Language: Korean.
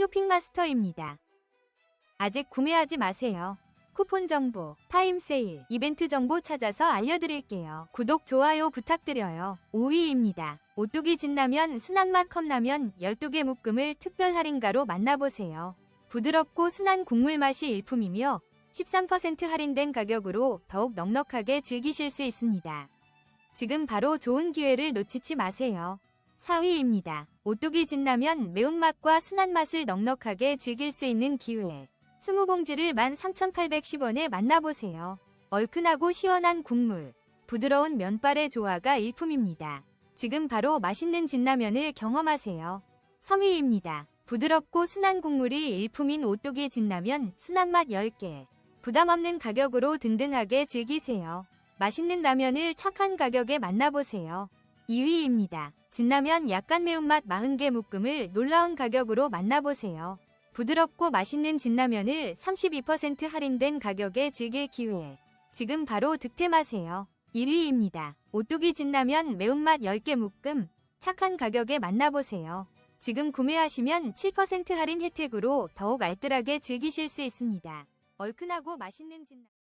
쇼핑마스터입니다. 아직 구매하지 마세요. 쿠폰 정보, 타임 세일, 이벤트 정보 찾아서 알려드릴게요. 구독, 좋아요 부탁드려요. 5위입니다. 오뚜기 진라면 순한맛 컵라면 12개 묶음을 특별 할인가로 만나보세요. 부드럽고 순한 국물 맛이 일품이며 13% 할인된 가격으로 더욱 넉넉하게 즐기실 수 있습니다. 지금 바로 좋은 기회를 놓치지 마세요. 4위입니다. 오뚜기 진라면 매운맛과 순한 맛을 넉넉하게 즐길 수 있는 기회. 20봉지를 13,810원에 만나보세요. 얼큰하고 시원한 국물, 부드러운 면발의 조화가 일품입니다. 지금 바로 맛있는 진라면을 경험하세요. 3위입니다. 부드럽고 순한 국물이 일품인 오뚜기 진라면 순한맛 10개. 부담 없는 가격으로 든든하게 즐기세요. 맛있는 라면을 착한 가격에 만나보세요. 2위입니다. 진라면 약간 매운맛 40개 묶음을 놀라운 가격으로 만나보세요. 부드럽고 맛있는 진라면을 32% 할인된 가격에 즐길 기회. 지금 바로 득템하세요. 1위입니다. 오뚜기 진라면 매운맛 10개 묶음 착한 가격에 만나보세요. 지금 구매하시면 7% 할인 혜택으로 더욱 알뜰하게 즐기실 수 있습니다. 얼큰하고 맛있는 진라면